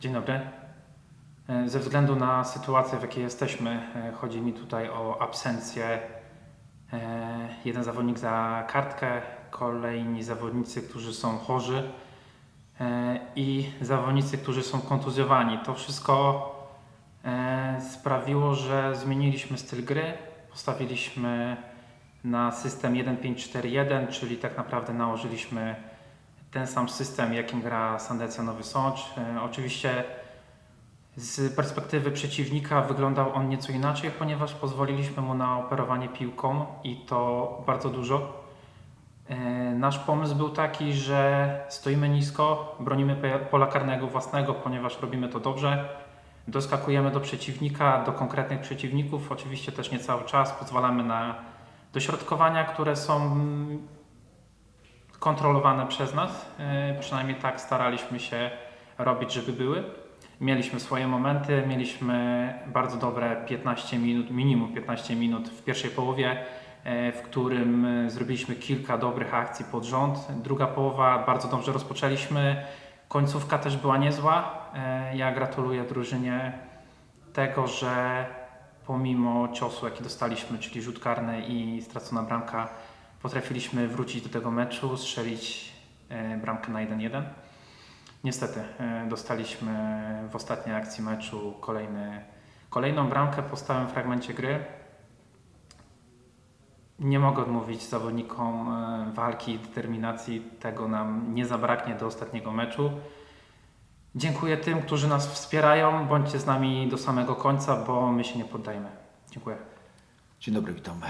Dzień dobry. E, Ze względu na sytuację, w jakiej jesteśmy, e, chodzi mi tutaj o absencję. E, Jeden zawodnik za kartkę, kolejni zawodnicy, którzy są chorzy i zawodnicy, którzy są kontuzjowani. To wszystko sprawiło, że zmieniliśmy styl gry. Postawiliśmy na system 1-5-4-1, czyli tak naprawdę nałożyliśmy ten sam system, jakim gra Sandecja Nowy Sącz. E, Oczywiście z perspektywy przeciwnika wyglądał on nieco inaczej, ponieważ pozwoliliśmy mu na operowanie piłką i to bardzo dużo. E, Nasz pomysł był taki, że stoimy nisko, bronimy pola karnego własnego, ponieważ robimy to dobrze. Doskakujemy do przeciwnika, do konkretnych przeciwników, oczywiście też nie cały czas. Pozwalamy na dośrodkowania, które są mm, kontrolowane przez nas. E, Przynajmniej tak staraliśmy się robić, żeby były. Mieliśmy swoje momenty, mieliśmy bardzo dobre 15 minut, minimum 15 minut w pierwszej połowie, e, w którym e, zrobiliśmy kilka dobrych akcji pod rząd. Druga połowa bardzo dobrze rozpoczęliśmy. Końcówka też była niezła. Ja gratuluję drużynie tego, że pomimo ciosu, jaki dostaliśmy, czyli rzut karny i stracona bramka, potrafiliśmy wrócić do tego meczu, strzelić e, bramkę na 1-1. Niestety e, dostaliśmy w ostatniej akcji meczu kolejny, kolejną bramkę po stałym fragmencie gry. Nie mogę odmówić zawodnikom e, walki i determinacji. Tego nam nie zabraknie do ostatniego meczu. Dziękuję tym, którzy nas wspierają. Bądźcie z nami do samego końca, bo my się nie poddajemy. Dziękuję. Dzień dobry, witam.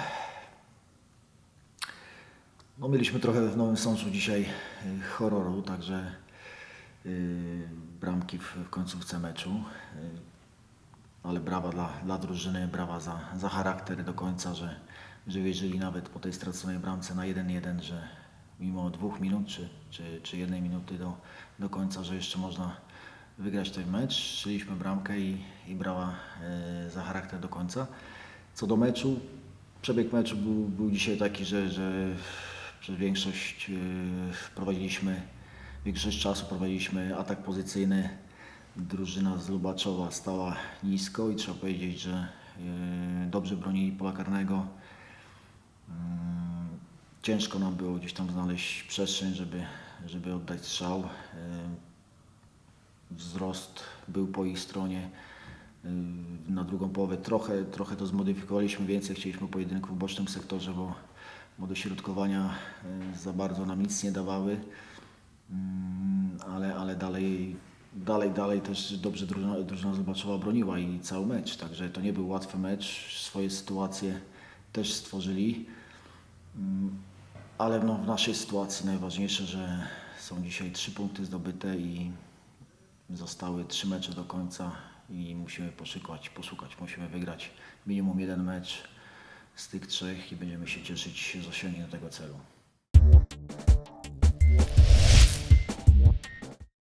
No, mieliśmy trochę w Nowym Sączu dzisiaj y, horroru, także y, bramki w, w końcówce meczu. Y, ale brawa dla, dla drużyny, brawa za, za charakter do końca, że, że wierzyli nawet po tej straconej bramce na 1-1, że mimo dwóch minut czy, czy, czy jednej minuty do, do końca, że jeszcze można wygrać ten mecz. Strzeliśmy bramkę i, i brawa za charakter do końca. Co do meczu, przebieg meczu był, był dzisiaj taki, że, że przez większość yy, prowadziliśmy, większość czasu prowadziliśmy atak pozycyjny. Drużyna z Lubaczowa stała nisko i trzeba powiedzieć, że yy, dobrze bronili pola karnego. Mm, Ciężko nam było gdzieś tam znaleźć przestrzeń, żeby, żeby oddać strzał. Wzrost był po ich stronie. Na drugą połowę trochę, trochę to zmodyfikowaliśmy, więcej chcieliśmy pojedynku w bocznym sektorze, bo, bo dośrodkowania yy, za bardzo nam nic nie dawały. Mm, Ale, ale dalej, dalej, dalej też dobrze drużyna, drużyna Zobaczowa broniła i cały mecz, także to nie był łatwy mecz. Swoje sytuacje też stworzyli. Mm, Ale no, w naszej sytuacji najważniejsze, że są dzisiaj trzy punkty zdobyte i Zostały trzy mecze do końca i musimy poszukać, poszukać, musimy wygrać minimum jeden mecz z tych trzech i będziemy się cieszyć z osiągnięcia tego celu.